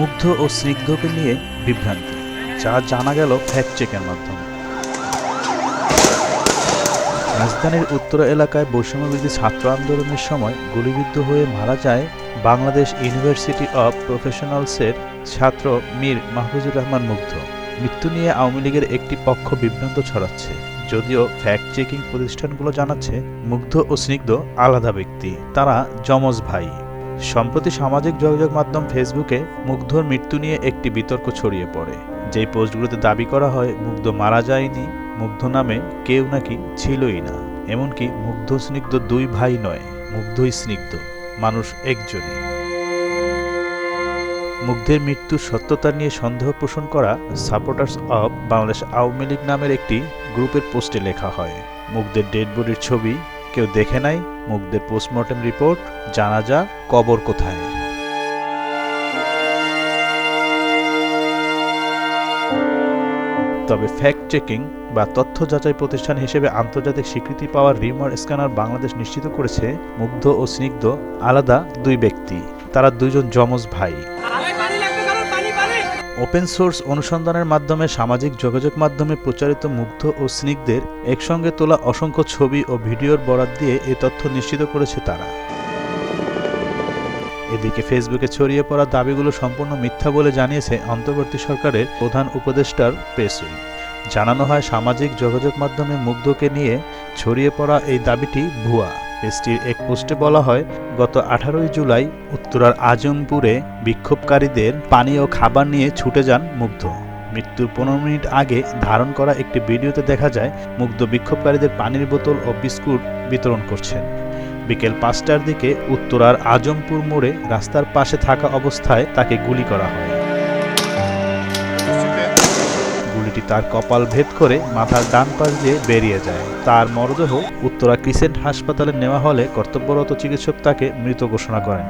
মুগ্ধ ও স্নিগ্ধকে নিয়ে বিভ্রান্তি, যা জানা গেল ফ্যাক্ট চেকের মাধ্যমে। রাজধানীর উত্তর এলাকায় বৈষম্যবিধি ছাত্র আন্দোলনের সময় গুলিবিদ্ধ হয়ে মারা যায় বাংলাদেশ ইউনিভার্সিটি অব প্রফেশনালসের ছাত্র মীর মাহফুজুর রহমান মুগ্ধ। মৃত্যু নিয়ে আওয়ামী লীগের একটি পক্ষ বিভ্রান্ত ছড়াচ্ছে, যদিও ফ্যাক্ট চেকিং প্রতিষ্ঠানগুলো জানাচ্ছে মুগ্ধ ও স্নিগ্ধ আলাদা ব্যক্তি, তারা যমজ ভাই। সম্প্রতি সামাজিক যোগাযোগ মাধ্যম ফেসবুকে মুগ্ধর মৃত্যু নিয়ে একটি বিতর্ক ছড়িয়ে পড়ে। যেই পোস্টগুলোতে দাবি করা হয়, মুগ্ধ মারা যায়নি, মুগ্ধ নামে কেউ নাকি ছিলই না। এমনকি মুগ্ধ স্নিগ্ধ দুই ভাই নয়, মুগ্ধই স্নিগ্ধ, মানুষ একজনই। মুগ্ধের মৃত্যুর সত্যতা নিয়ে সন্দেহ পোষণ করা supporters of Bangladesh Awami League নামের একটি গ্রুপের পোস্টে লেখা হয়। মুগ্ধের ডেড বডির ছবি কেউ দেখে নাই মুগ্ধের পোস্টমর্টেম রিপোর্ট জানাজা, কবর কোথায়? তবে ফ্যাক্ট চেকিং বা তথ্য যাচাই প্রতিষ্ঠান হিসেবে আন্তর্জাতিক স্বীকৃতি পাওয়ার রিমার স্ক্যানার বাংলাদেশ নিশ্চিত করেছে, মুগ্ধ ও স্নিগ্ধ আলাদা দুই ব্যক্তি। তারা দুইজন যমজ ভাই। ওপেন সোর্স অনুসন্ধানের মাধ্যমে সামাজিক যোগাযোগ মাধ্যমে প্রচারিত মুগ্ধ ও স্নিগ্ধের একসঙ্গে তোলা অসংখ্য ছবি ও ভিডিওর বরাত দিয়ে এ তথ্য নিশ্চিত করেছে তারা। এদিকে ফেসবুকে ছড়িয়ে পড়া দাবিগুলো সম্পূর্ণ মিথ্যা বলে জানিয়েছে অন্তর্বর্তী সরকারের প্রধান উপদেষ্টার প্রেস জানানো হয়, সামাজিক যোগাযোগ মাধ্যমে মুগ্ধকে নিয়ে ছড়িয়ে পড়া এই দাবিটি ভুয়া। পেজটির এক পোস্টে বলা হয়, গত আঠারোই জুলাই উত্তরার আজমপুরে বিক্ষোভকারীদের পানি ও খাবার নিয়ে ছুটে যান মুগ্ধ। মৃত্যুর পনেরো মিনিট আগে ধারণ করা একটি ভিডিওতে দেখা যায়, মুগ্ধ বিক্ষোভকারীদের পানির বোতল ও বিস্কুট বিতরণ করছেন। বিকেল পাঁচটার দিকে উত্তরার আজমপুর মোড়ে রাস্তার পাশে থাকা অবস্থায় তাকে গুলি করা হয়। গুলিটি তার কপাল ভেদ করে মাথার ডান পাশ দিয়ে বেরিয়ে যায়। তার মরদেহ উত্তরা ক্রিসেন্ট হাসপাতালে নেওয়া হলে কর্তব্যরত চিকিৎসক তাকে মৃত ঘোষণা করেন।